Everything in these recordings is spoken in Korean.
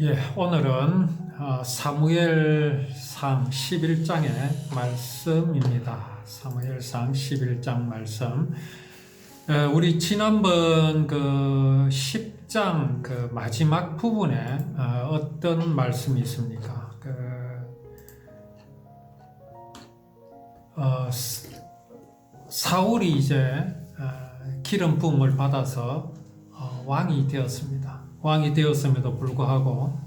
예, 오늘은 어, 사무엘상 11장의 말씀입니다. 사무엘상 11장 말씀. 에, 우리 지난번 그 10장 그 마지막 부분에 어, 떤 말씀이 있습니까? 그 어, 스- 사울이 이제 어, 기름 부음을 받아서 어, 왕이 되었습니다. 왕이 되었음에도 불구하고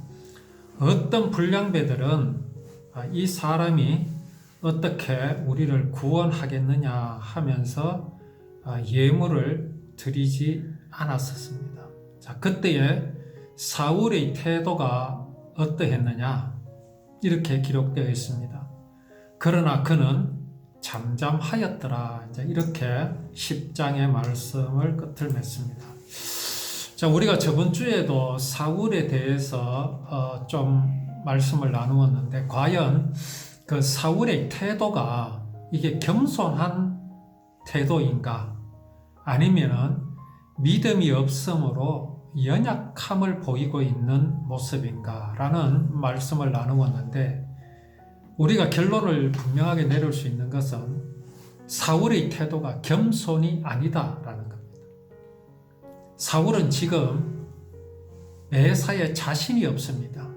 어떤 불량배들은 아, 이 사람이 어떻게 우리를 구원하겠느냐 하면서 아, 예물을 드리지 않았었습니다. 자, 그때의 사울의 태도가 어떠했느냐 이렇게 기록되어 있습니다. 그러나 그는 잠잠하였더라. 이렇게 10장의 말씀을 끝을 맺습니다. 자, 우리가 저번 주에도 사울에 대해서 어, 좀 말씀을 나누었는데, 과연 그 사울의 태도가 이게 겸손한 태도인가? 아니면은 믿음이 없으므로 연약함을 보이고 있는 모습인가? 라는 말씀을 나누었는데, 우리가 결론을 분명하게 내릴 수 있는 것은 사울의 태도가 겸손이 아니다라는. 사울은 지금 매사에 자신이 없습니다.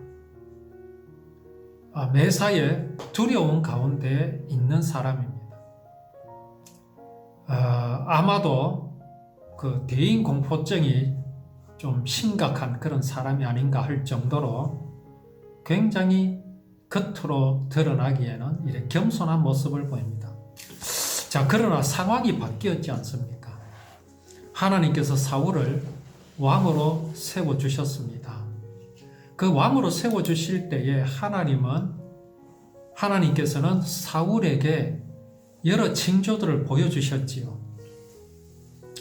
아, 매사에 두려움 가운데 있는 사람입니다. 아, 아마도 그 대인 공포증이 좀 심각한 그런 사람이 아닌가 할 정도로 굉장히 겉으로 드러나기에는 이렇게 겸손한 모습을 보입니다. 자, 그러나 상황이 바뀌었지 않습니까? 하나님께서 사울을 왕으로 세워 주셨습니다. 그 왕으로 세워 주실 때에 하나님은 하나님께서는 사울에게 여러 징조들을 보여 주셨지요.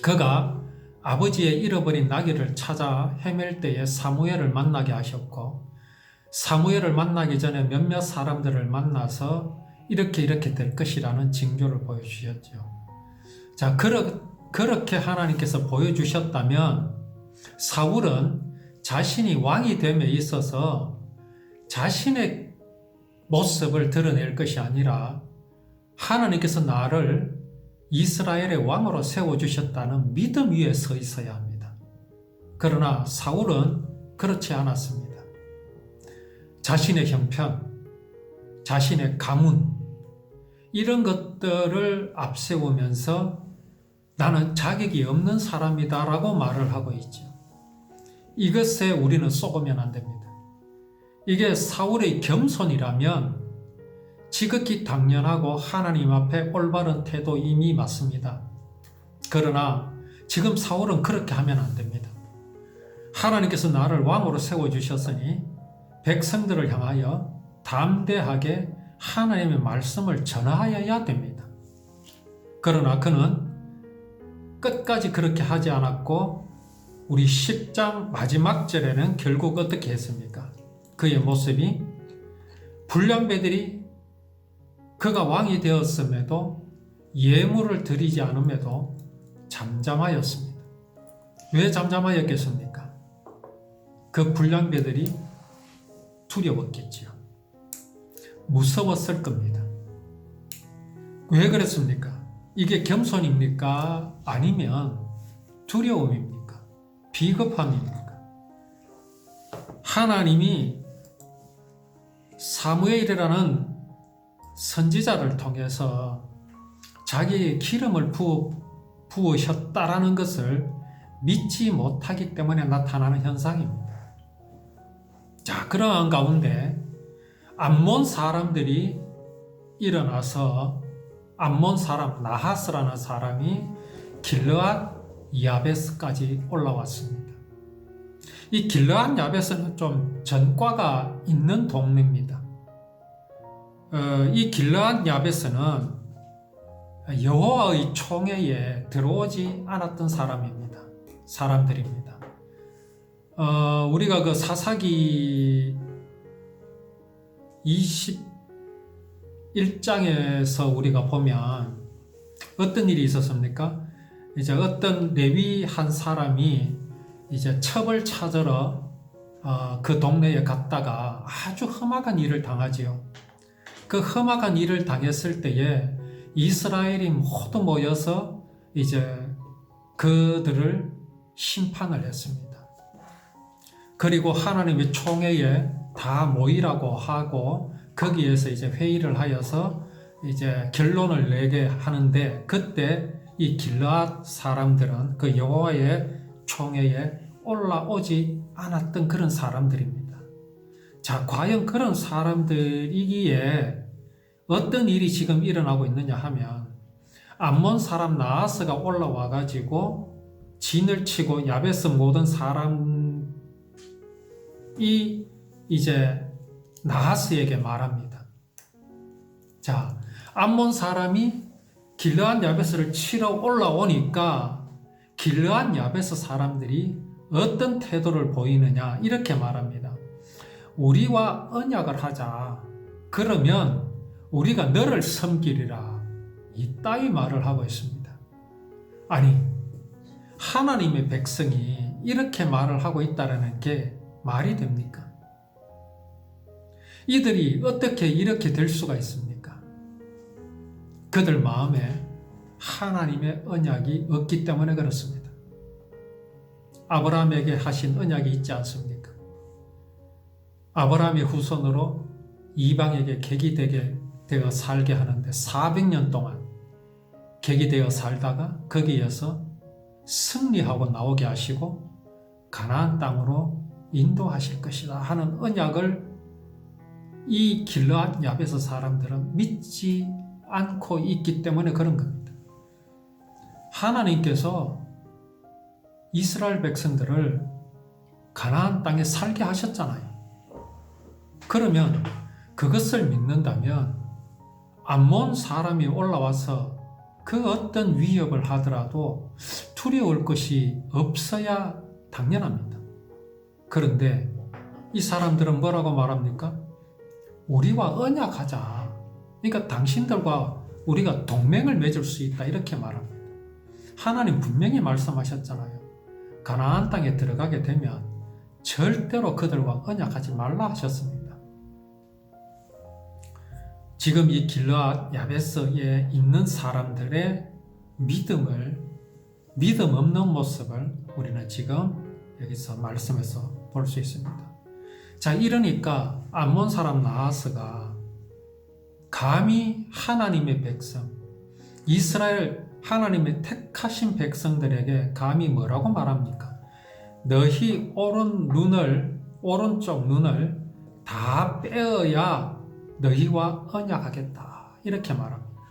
그가 아버지의 잃어버린 나귀를 찾아 헤맬 때에 사무엘을 만나게 하셨고 사무엘을 만나기 전에 몇몇 사람들을 만나서 이렇게 이렇게 될 것이라는 징조를 보여주셨죠. 자, 그러, 그렇게 하나님께서 보여주셨다면 사울은 자신이 왕이 됨에 있어서 자신의 모습을 드러낼 것이 아니라 하나님께서 나를 이스라엘의 왕으로 세워주셨다는 믿음 위에 서 있어야 합니다. 그러나 사울은 그렇지 않았습니다. 자신의 형편, 자신의 가문, 이런 것들을 앞세우면서 나는 자격이 없는 사람이다 라고 말을 하고 있죠. 이것에 우리는 속으면 안 됩니다. 이게 사울의 겸손이라면 지극히 당연하고 하나님 앞에 올바른 태도 이미 맞습니다. 그러나 지금 사울은 그렇게 하면 안 됩니다. 하나님께서 나를 왕으로 세워주셨으니 백성들을 향하여 담대하게 하나님의 말씀을 전하여야 됩니다. 그러나 그는 끝까지 그렇게 하지 않았고 우리 10장 마지막 절에는 결국 어떻게 했습니까? 그의 모습이 불량배들이 그가 왕이 되었음에도 예물을 드리지 않음에도 잠잠하였습니다. 왜 잠잠하였겠습니까? 그 불량배들이 두려웠겠지요. 무서웠을 겁니다. 왜 그랬습니까? 이게 겸손입니까? 아니면 두려움입니까? 비겁함입니까? 하나님이 사무엘이라는 선지자를 통해서 자기의 기름을 부어, 부으셨다라는 것을 믿지 못하기 때문에 나타나는 현상입니다. 자, 그러한 가운데 암몬 사람들이 일어나서 암몬 사람 나하스라는 사람이 길르앗 야베스까지 올라왔습니다. 이 길르앗 야베스는 좀 전과가 있는 동네입니다. 어, 이 길르앗 야베스는 여호와의 총회에 들어오지 않았던 사람입니다. 사람들입니다. 어, 우리가 그 사사기 21장에서 우리가 보면 어떤 일이 있었습니까? 이제 어떤 레위 한 사람이 이제 첩을 찾으러 어, 그 동네에 갔다가 아주 험악한 일을 당하지요. 그 험악한 일을 당했을 때에 이스라엘이 모두 모여서 이제 그들을 심판을 했습니다. 그리고 하나님의 총회에 다 모이라고 하고 거기에서 이제 회의를 하여서 이제 결론을 내게 하는데 그때 이 길르앗 사람들은 그 여호와의 총회에 올라오지 않았던 그런 사람들입니다. 자, 과연 그런 사람들이기에 어떤 일이 지금 일어나고 있느냐 하면 암몬 사람 나하스가 올라와 가지고 진을 치고 야베스 모든 사람이 이제 나하스에게 말합니다. 자, 암몬 사람이 길르한 야베스를 치러 올라오니까 길르한 야베스 사람들이 어떤 태도를 보이느냐 이렇게 말합니다. 우리와 언약을 하자. 그러면 우리가 너를 섬기리라. 이 따위 말을 하고 있습니다. 아니, 하나님의 백성이 이렇게 말을 하고 있다라는 게 말이 됩니까? 이들이 어떻게 이렇게 될 수가 있습니까? 그들 마음에 하나님의 언약이 없기 때문에 그렇습니다. 아브라함에게 하신 언약이 있지 않습니까? 아브라함의 후손으로 이방에게 객이 되게 되어 살게 하는데 400년 동안 객이 되어 살다가 거기에서 승리하고 나오게 하시고 가나안 땅으로 인도하실 것이다 하는 언약을 이 길르앗 야베스 사람들은 믿지 않고 있기 때문에 그런 겁니다. 하나님께서 이스라엘 백성들을 가나안 땅에 살게 하셨잖아요. 그러면 그것을 믿는다면 암몬 사람이 올라와서 그 어떤 위협을 하더라도 두려울 것이 없어야 당연합니다. 그런데 이 사람들은 뭐라고 말합니까? 우리와 언약하자. 그러니까 당신들과 우리가 동맹을 맺을 수 있다. 이렇게 말합니다. 하나님 분명히 말씀하셨잖아요. 가나안 땅에 들어가게 되면 절대로 그들과 언약하지 말라 하셨습니다. 지금 이 길르앗 야베스에 있는 사람들의 믿음을 믿음 없는 모습을 우리는 지금 여기서 말씀에서 볼 수 있습니다. 자, 이러니까 암몬 사람 나하스가 감히 하나님의 백성, 이스라엘 하나님의 택하신 백성들에게 감히 뭐라고 말합니까? 너희 오른 눈을 오른쪽 눈을 다 빼어야 너희와 언약하겠다 이렇게 말합니다.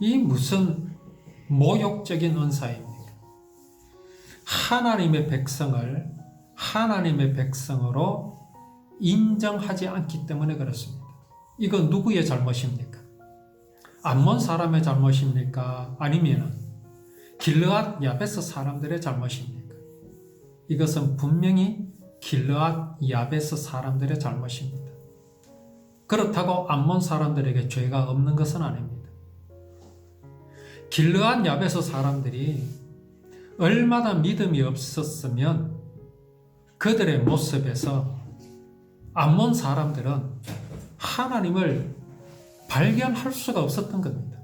이 무슨 모욕적인 은사입니까? 하나님의 백성을 하나님의 백성으로 인정하지 않기 때문에 그렇습니다. 이건 누구의 잘못입니까? 암몬 사람의 잘못입니까? 아니면 길르앗 야베스 사람들의 잘못입니까? 이것은 분명히 길르앗 야베스 사람들의 잘못입니다. 그렇다고 암몬 사람들에게 죄가 없는 것은 아닙니다. 길르앗 야베스 사람들이 얼마나 믿음이 없었으면 그들의 모습에서 암몬 사람들은 하나님을 발견할 수가 없었던 겁니다.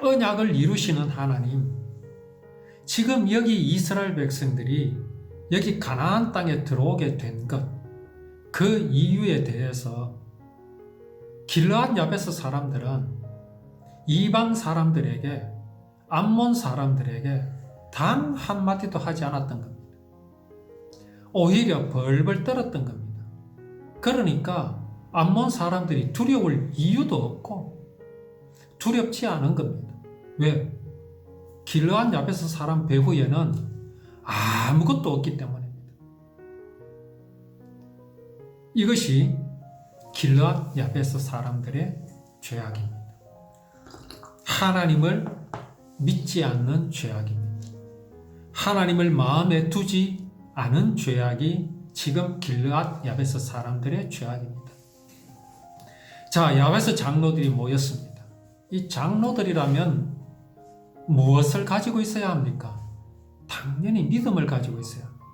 언약을 이루시는 하나님, 지금 여기 이스라엘 백성들이 여기 가나안 땅에 들어오게 된 것, 그 이유에 대해서 길르앗 야베스 사람들은 이방 사람들에게 암몬 사람들에게 단 한마디도 하지 않았던 겁니다. 오히려 벌벌 떨었던 겁니다. 그러니까 암몬 사람들이 두려울 이유도 없고 두렵지 않은 겁니다. 왜? 길르한 야베스 사람 배후에는 아무것도 없기 때문입니다. 이것이 길르한 야베스 사람들의 죄악입니다. 하나님을 믿지 않는 죄악입니다. 하나님을 마음에 두지 않은 죄악이 지금 길르앗 야베스 사람들의 죄악입니다. 자, 야베스 장로들이 모였습니다. 이 장로들이라면 무엇을 가지고 있어야 합니까? 당연히 믿음을 가지고 있어야 합니다.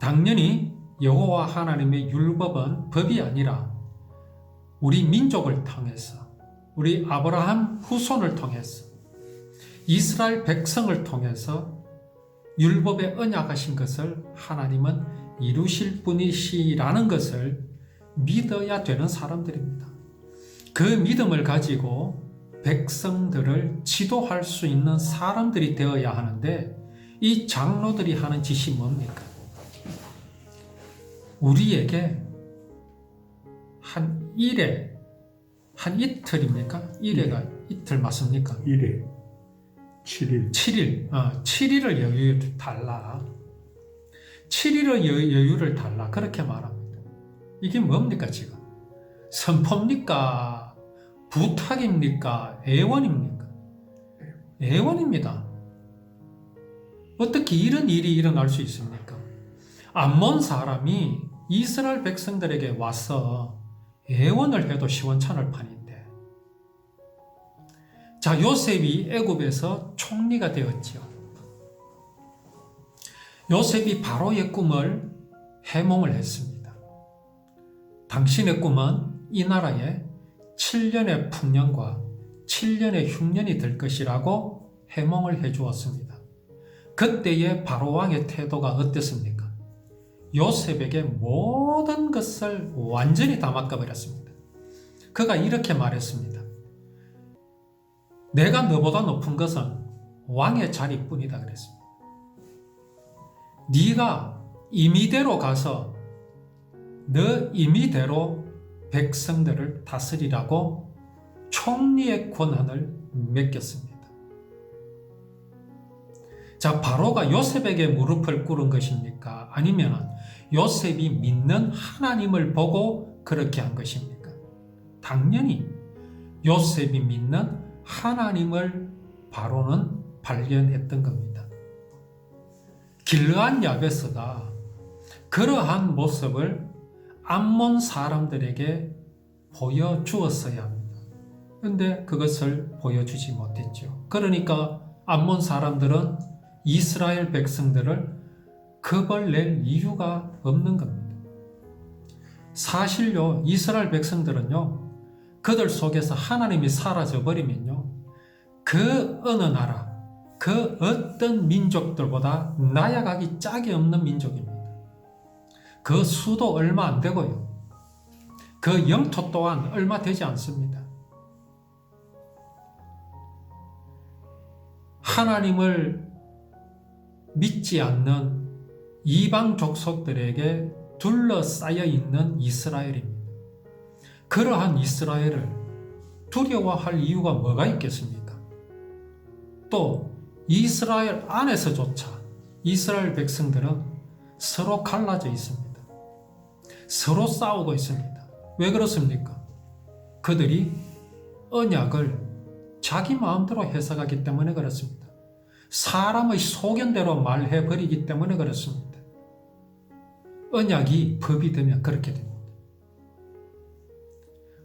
당연히 여호와 하나님의 율법은 법이 아니라 우리 민족을 통해서 우리 아브라함 후손을 통해서 이스라엘 백성을 통해서 율법에 언약하신 것을 하나님은 이루실 분이시라는 것을 믿어야 되는 사람들입니다. 그 믿음을 가지고 백성들을 지도할 수 있는 사람들이 되어야 하는데 이 장로들이 하는 짓이 뭡니까? 우리에게 한 일에 한 이틀입니까? 일회가 이틀 맞습니까? 1회 7일 7일, 어, 7일을 여유를 달라. 7일의 여, 여유 를 달라. 그렇게 말합니다. 이게 뭡니까, 지금? 선포입니까? 부탁입니까? 애원입니까? 애원입니다. 어떻게 이런 일이 일어날 수 있습니까? 암몬 사람이 이스라엘 백성들에게 와서 애원을 해도 시원찮을 판인데 자 요셉이 애굽에서 총리가 되었지요. 요셉이 바로의 꿈을 해몽을 했습니다. 당신의 꿈은 이 나라에 7년의 풍년과 7년의 흉년이 될 것이라고 해몽을 해 주었습니다. 그때의 바로왕의 태도가 어땠습니까? 요셉에게 모든 것을 완전히 다 맡겨버렸습니다. 그가 이렇게 말했습니다. 내가 너보다 높은 것은 왕의 자리뿐이다 그랬습니다. 네가 임의대로 가서 너 임의대로 백성들을 다스리라고 총리의 권한을 맡겼습니다. 자, 바로가 요셉에게 무릎을 꿇은 것입니까? 아니면 요셉이 믿는 하나님을 보고 그렇게 한 것입니까? 당연히 요셉이 믿는 하나님을 바로는 발견했던 겁니다. 길르한 야베스가 그러한 모습을 암몬 사람들에게 보여주었어야 합니다. 근데 그것을 보여주지 못했죠. 그러니까 암몬 사람들은 이스라엘 백성들을 겁을 낼 이유가 없는 겁니다. 사실요, 이스라엘 백성들은요, 그들 속에서 하나님이 사라져 버리면요, 그 어느 나라, 그 어떤 민족들보다 나약하기 짝이 없는 민족입니다. 그 수도 얼마 안 되고요. 그 영토 또한 얼마 되지 않습니다. 하나님을 믿지 않는 이방 족속들에게 둘러싸여 있는 이스라엘입니다. 그러한 이스라엘을 두려워할 이유가 뭐가 있겠습니까? 또 이스라엘 안에서조차 이스라엘 백성들은 서로 갈라져 있습니다. 서로 싸우고 있습니다. 왜 그렇습니까? 그들이 언약을 자기 마음대로 해석하기 때문에 그렇습니다. 사람의 소견대로 말해버리기 때문에 그렇습니다. 언약이 법이 되면 그렇게 됩니다.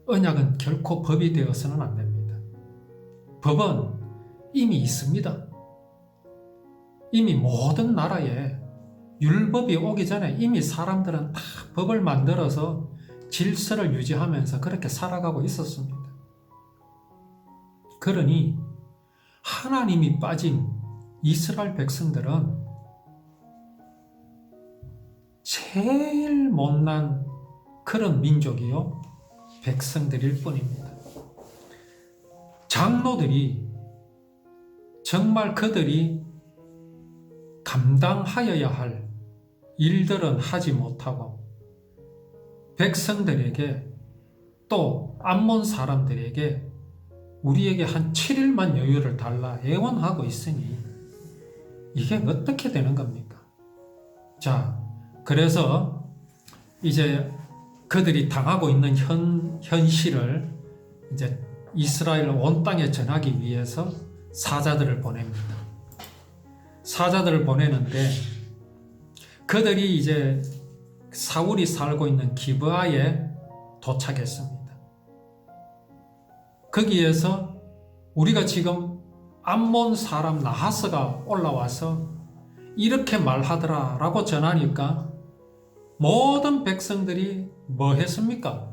언약은 결코 법이 되어서는 안 됩니다. 법은 이미 있습니다. 이미 모든 나라에 율법이 오기 전에 이미 사람들은 다 법을 만들어서 질서를 유지하면서 그렇게 살아가고 있었습니다. 그러니 하나님이 빠진 이스라엘 백성들은 제일 못난 그런 민족이요 백성들일 뿐입니다. 장로들이 정말 그들이 감당하여야 할 일들은 하지 못하고 백성들에게 또 암몬 사람들에게 우리에게 한 7일만 여유를 달라 애원하고 있으니 이게 어떻게 되는 겁니까? 자, 그래서 이제 그들이 당하고 있는 현, 현실을 이제 이스라엘 온 땅에 전하기 위해서 사자들을 보냅니다. 사자들을 보내는데 그들이 이제 사울이 살고 있는 기브아에 도착했습니다. 거기에서 우리가 지금 암몬 사람 나하스가 올라와서 이렇게 말하더라 라고 전하니까 모든 백성들이 뭐 했습니까?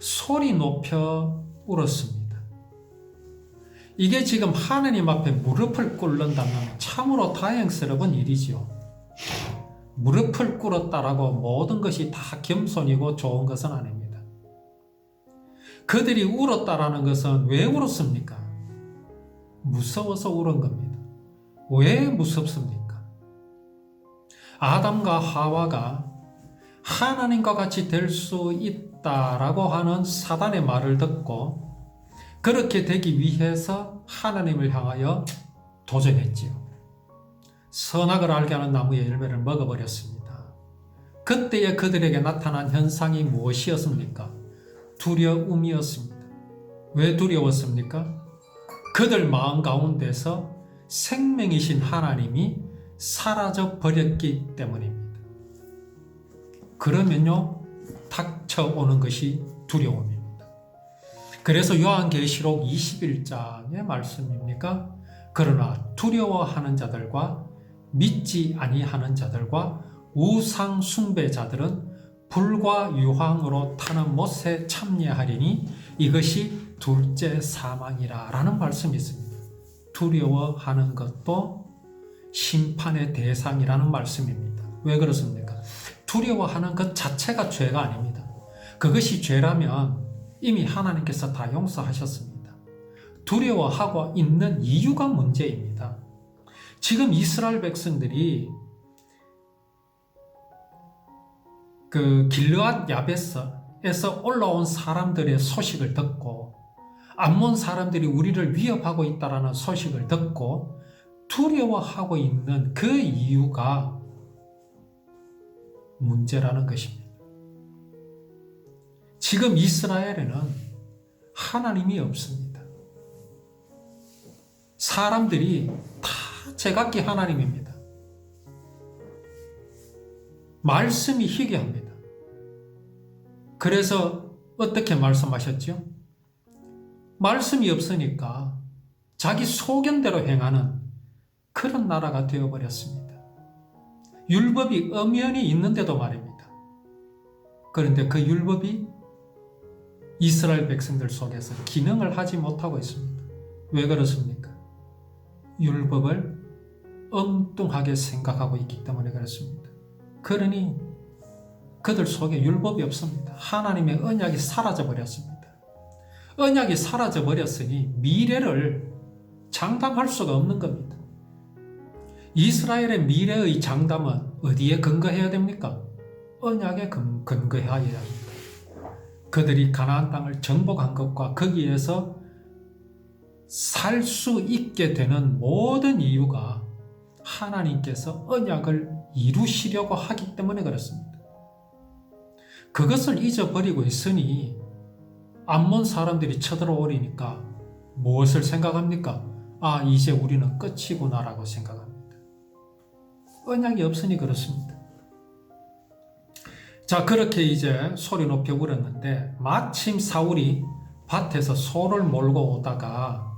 소리 높여 울었습니다. 이게 지금 하나님 앞에 무릎을 꿇는다면 참으로 다행스러운 일이지요. 무릎을 꿇었다라고 모든 것이 다 겸손이고 좋은 것은 아닙니다. 그들이 울었다라는 것은 왜 울었습니까? 무서워서 울은 겁니다. 왜 무섭습니까? 아담과 하와가 하나님과 같이 될 수 있다 라고 하는 사단의 말을 듣고 그렇게 되기 위해서 하나님을 향하여 도전했지요. 선악을 알게 하는 나무의 열매를 먹어버렸습니다. 그때에 그들에게 나타난 현상이 무엇이었습니까? 두려움이었습니다. 왜 두려웠습니까? 그들 마음 가운데서 생명이신 하나님이 사라져 버렸기 때문입니다. 그러면요, 닥쳐오는 것이 두려움입니다. 그래서 요한계시록 21장의 말씀입니까? 그러나 두려워하는 자들과 믿지 아니하는 자들과 우상 숭배자들은 불과 유황으로 타는 못에 참여하리니 이것이 둘째 사망이라 라는 말씀이 있습니다. 두려워하는 것도 심판의 대상이라는 말씀입니다. 왜 그렇습니까? 두려워하는 것 자체가 죄가 아닙니다. 그것이 죄라면 이미 하나님께서 다 용서하셨습니다. 두려워하고 있는 이유가 문제입니다. 지금 이스라엘 백성들이 그 길르앗 야베스에서 올라온 사람들의 소식을 듣고 암몬 사람들이 우리를 위협하고 있다라는 소식을 듣고 두려워하고 있는 그 이유가 문제라는 것입니다. 지금 이스라엘에는 하나님이 없습니다. 사람들이 다 제각기 하나님입니다. 말씀이 희귀합니다. 그래서 어떻게 말씀하셨죠? 말씀이 없으니까 자기 소견대로 행하는 그런 나라가 되어버렸습니다. 율법이 엄연히 있는데도 말입니다. 그런데 그 율법이 이스라엘 백성들 속에서 기능을 하지 못하고 있습니다. 왜 그렇습니까? 율법을 엉뚱하게 생각하고 있기 때문에 그렇습니다. 그러니 그들 속에 율법이 없습니다. 하나님의 언약이 사라져 버렸습니다. 언약이 사라져 버렸으니 미래를 장담할 수가 없는 겁니다. 이스라엘의 미래의 장담은 어디에 근거해야 됩니까? 언약에 근- 근거해야 합니다. 그들이 가나안 땅을 정복한 것과 거기에서 살 수 있게 되는 모든 이유가 하나님께서 언약을 이루시려고 하기 때문에 그렇습니다. 그것을 잊어버리고 있으니 암몬 사람들이 쳐들어오리니까 무엇을 생각합니까? 아, 이제 우리는 끝이구나라고 생각합니다. 언약이 없으니 그렇습니다. 자, 그렇게 이제 소리 높여 울었는데 마침 사울이 밭에서 소를 몰고 오다가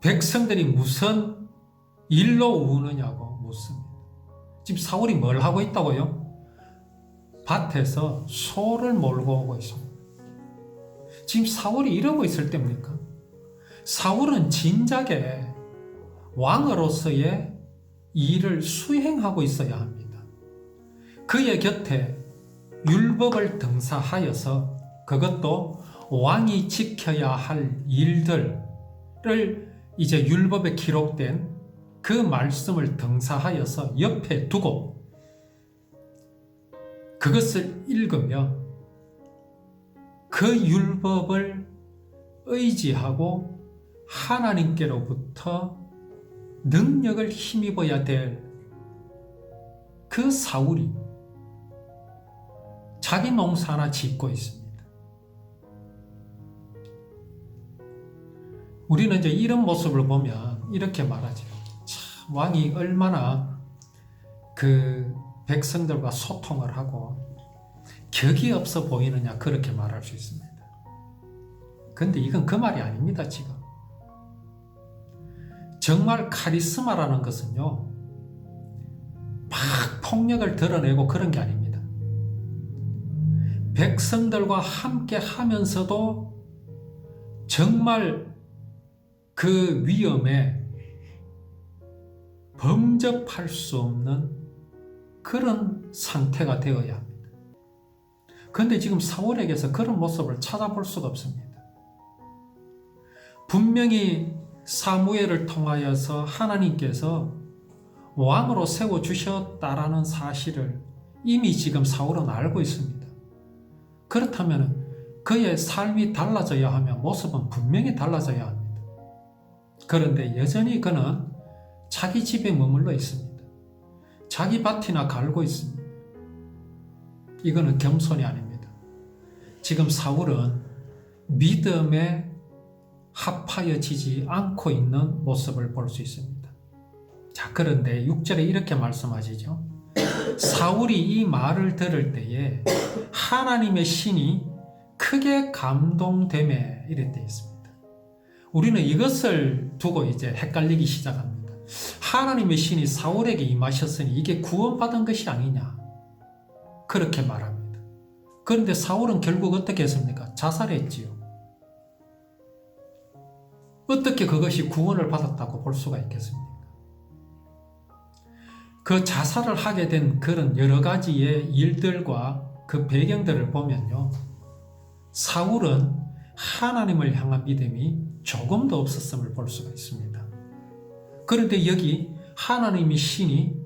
백성들이 무슨 일로 우느냐고 묻습니다. 지금 사울이 뭘 하고 있다고요? 밭에서 소를 몰고 오고 있습니다. 지금 사울이 이러고 있을 때입니까? 사울은 진작에 왕으로서의 일을 수행하고 있어야 합니다. 그의 곁에 율법을 등사하여서 그것도 왕이 지켜야 할 일들을 이제 율법에 기록된 그 말씀을 등사하여서 옆에 두고 그것을 읽으며 그 율법을 의지하고 하나님께로부터 능력을 힘입어야 될 그 사울이 자기 농사 하나 짓고 있습니다. 우리는 이제 이런 모습을 보면 이렇게 말하죠. 참, 왕이 얼마나 그 백성들과 소통을 하고 격이 없어 보이느냐 그렇게 말할 수 있습니다. 근데 이건 그 말이 아닙니다, 지금. 정말 카리스마라는 것은요, 막 폭력을 드러내고 그런 게 아닙니다. 백성들과 함께 하면서도 정말 그 위험에 범접할 수 없는 그런 상태가 되어야 합니다. 그런데 지금 사울에게서 그런 모습을 찾아볼 수가 없습니다. 분명히 사무엘을 통하여서 하나님께서 왕으로 세워 주셨다라는 사실을 이미 지금 사울은 알고 있습니다. 그렇다면 그의 삶이 달라져야 하면 모습은 분명히 달라져야 합니다. 그런데 여전히 그는 자기 집에 머물러 있습니다. 자기 밭이나 갈고 있습니다. 이거는 겸손이 아닙니다. 지금 사울은 믿음에 합하여지지 않고 있는 모습을 볼 수 있습니다. 자, 그런데 6절에 이렇게 말씀하시죠. 사울이 이 말을 들을 때에 하나님의 신이 크게 감동됨에 이랬돼 있습니다. 우리는 이것을 두고 이제 헷갈리기 시작합니다. 하나님의 신이 사울에게 임하셨으니 이게 구원받은 것이 아니냐. 그렇게 말합니다. 그런데 사울은 결국 어떻게 했습니까? 자살했지요. 어떻게 그것이 구원을 받았다고 볼 수가 있겠습니까? 그 자살을 하게 된 그런 여러 가지의 일들과 그 배경들을 보면요. 사울은 하나님을 향한 믿음이 조금도 없었음을 볼 수가 있습니다. 그런데 여기 하나님의 신이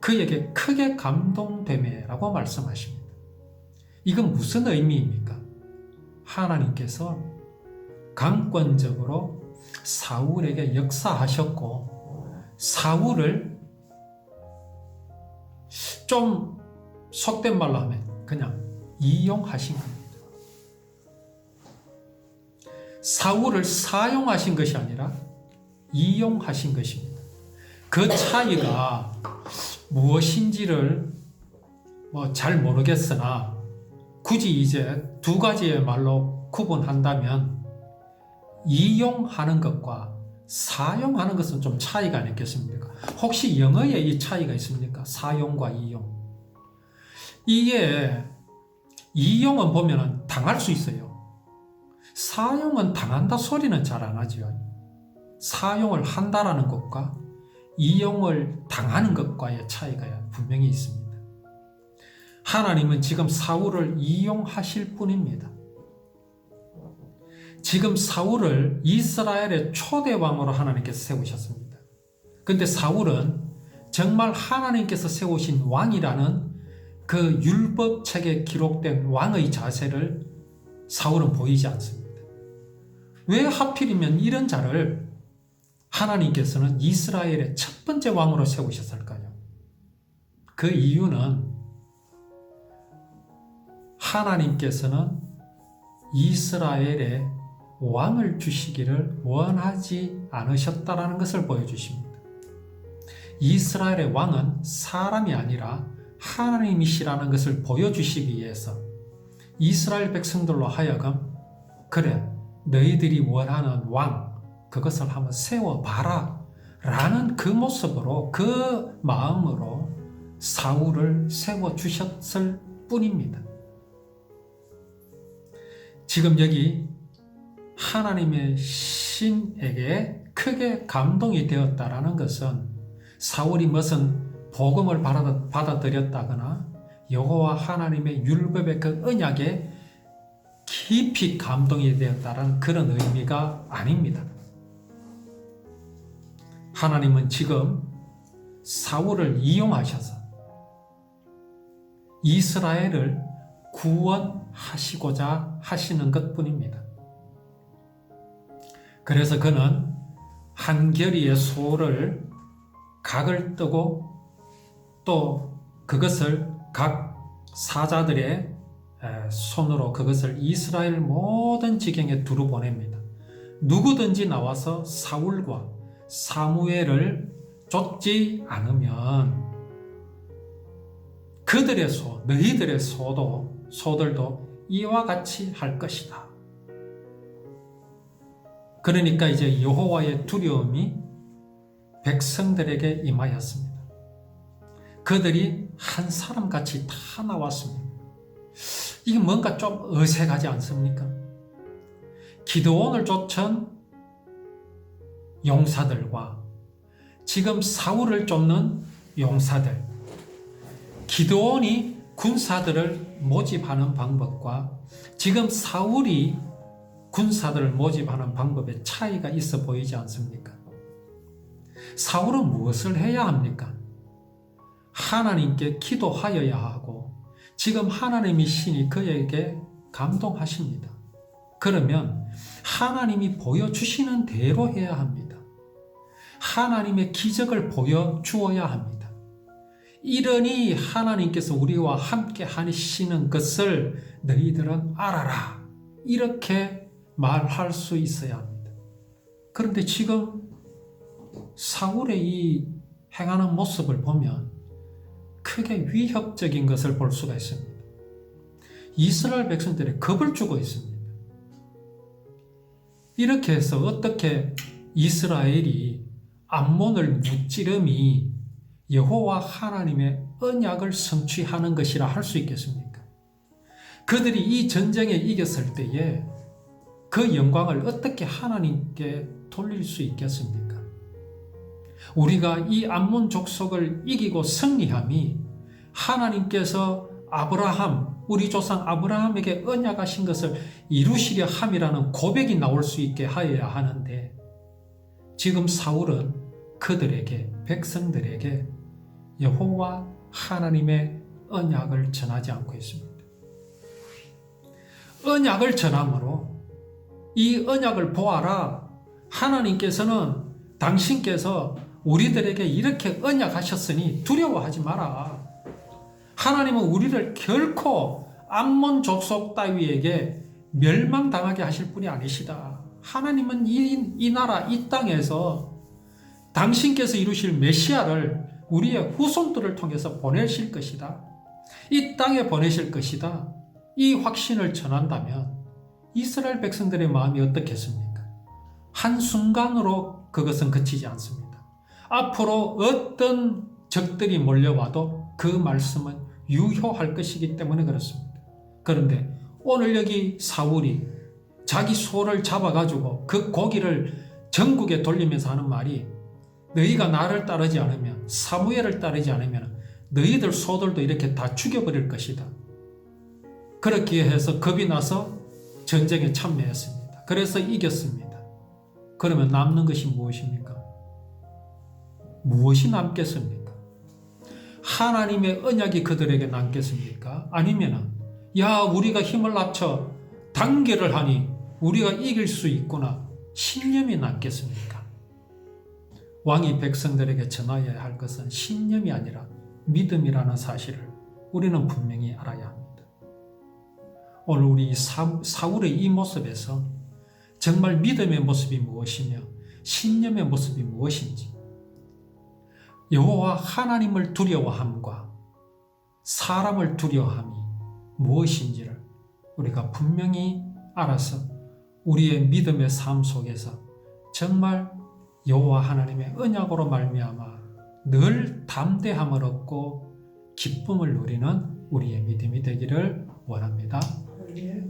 그에게 크게 감동되매라고 말씀하십니다. 이건 무슨 의미입니까? 하나님께서 강권적으로 사울에게 역사하셨고 사울을 좀 속된 말로 하면 그냥 이용하신 겁니다. 사울을 사용하신 것이 아니라 이용하신 것입니다. 그 차이가 무엇인지를 뭐 잘 모르겠으나 굳이 이제 두 가지의 말로 구분한다면 이용하는 것과 사용하는 것은 좀 차이가 아니겠습니까? 혹시 영어에 이 차이가 있습니까? 사용과 이용. 이게 이용은 보면은 당할 수 있어요. 사용은 당한다 소리는 잘 안 하죠. 사용을 한다라는 것과 이용을 당하는 것과의 차이가 분명히 있습니다. 하나님은 지금 사울을 이용하실 뿐입니다. 지금 사울을 이스라엘의 초대 왕으로 하나님께서 세우셨습니다. 근데 사울은 정말 하나님께서 세우신 왕이라는 그 율법 책에 기록된 왕의 자세를 사울은 보이지 않습니다. 왜 하필이면 이런 자를 하나님께서는 이스라엘의 첫 번째 왕으로 세우셨을까요? 그 이유는 하나님께서는 이스라엘에 왕을 주시기를 원하지 않으셨다라는 것을 보여주십니다. 이스라엘의 왕은 사람이 아니라 하나님이시라는 것을 보여주시기 위해서 이스라엘 백성들로 하여금 그래 너희들이 원하는 왕 그것을 한번 세워봐라 라는 그 모습으로 그 마음으로 사울을 세워주셨을 뿐입니다. 지금 여기 하나님의 신에게 크게 감동이 되었다라는 것은 사울이 무슨 복음을 받아들였다거나 여호와 하나님의 율법의 그 언약에 깊이 감동이 되었다라는 그런 의미가 아닙니다. 하나님은 지금 사울을 이용하셔서 이스라엘을 구원하시고자 하시는 것 뿐입니다. 그래서 그는 한 결의의 소를 각을 뜨고 또 그것을 각 사자들의 손으로 그것을 이스라엘 모든 지경에 두루 보냅니다. 누구든지 나와서 사울과 사무엘을 쫓지 않으면 그들의 소, 너희들의 소도 소들도 이와 같이 할 것이다. 그러니까 이제 여호와의 두려움이 백성들에게 임하였습니다. 그들이 한 사람같이 다 나왔습니다. 이게 뭔가 좀 어색하지 않습니까? 기드온을 쫓은 용사들과 지금 사울을 쫓는 용사들, 기드온이 군사들을 모집하는 방법과 지금 사울이 군사들을 모집하는 방법에 차이가 있어 보이지 않습니까? 사울은 무엇을 해야 합니까? 하나님께 기도하여야 하고 지금 하나님이 신이 그에게 감동하십니다. 그러면 하나님이 보여주시는 대로 해야 합니다. 하나님의 기적을 보여주어야 합니다. 이러니 하나님께서 우리와 함께 하시는 것을 너희들은 알아라. 이렇게 말할 수 있어야 합니다. 그런데 지금 사울의 이 행하는 모습을 보면 크게 위협적인 것을 볼 수가 있습니다. 이스라엘 백성들이 겁을 주고 있습니다. 이렇게 해서 어떻게 이스라엘이 암몬을 무찌름이 여호와 하나님의 언약을 성취하는 것이라 할 수 있겠습니까? 그들이 이 전쟁에 이겼을 때에 그 영광을 어떻게 하나님께 돌릴 수 있겠습니까? 우리가 이 암몬 족속을 이기고 승리함이 하나님께서 아브라함, 우리 조상 아브라함에게 언약하신 것을 이루시려 함이라는 고백이 나올 수 있게 하여야 하는데 지금 사울은 그들에게 백성들에게 여호와 하나님의 언약을 전하지 않고 있습니다. 언약을 전함으로 이 언약을 보아라. 하나님께서는 당신께서 우리들에게 이렇게 언약하셨으니 두려워하지 마라. 하나님은 우리를 결코 암몬 족속 따위에게 멸망당하게 하실 분이 아니시다. 하나님은 이, 이 나라, 이 땅에서 당신께서 이루실 메시아를 우리의 후손들을 통해서 보내실 것이다. 이 땅에 보내실 것이다. 이 확신을 전한다면 이스라엘 백성들의 마음이 어떻겠습니까? 한순간으로 그것은 그치지 않습니다. 앞으로 어떤 적들이 몰려와도 그 말씀은 유효할 것이기 때문에 그렇습니다. 그런데 오늘 여기 사울이 자기 소를 잡아가지고 그 고기를 전국에 돌리면서 하는 말이 너희가 나를 따르지 않으면 사무엘을 따르지 않으면 너희들 소들도 이렇게 다 죽여버릴 것이다. 그렇게 해서 겁이 나서 전쟁에 참여했습니다. 그래서 이겼습니다. 그러면 남는 것이 무엇입니까? 무엇이 남겠습니까? 하나님의 언약이 그들에게 남겠습니까? 아니면은 야 우리가 힘을 합쳐 단계를 하니 우리가 이길 수 있구나 신념이 남겠습니까? 왕이 백성들에게 전하여야 할 것은 신념이 아니라 믿음이라는 사실을 우리는 분명히 알아야 합니다. 오늘 우리 사, 사울의 이 모습에서 정말 믿음의 모습이 무엇이며 신념의 모습이 무엇인지 여호와 하나님을 두려워함과 사람을 두려워함이 무엇인지를 우리가 분명히 알아서 우리의 믿음의 삶 속에서 정말 여호와 하나님의 언약으로 말미암아 늘 담대함을 얻고 기쁨을 누리는 우리의 믿음이 되기를 원합니다. 예.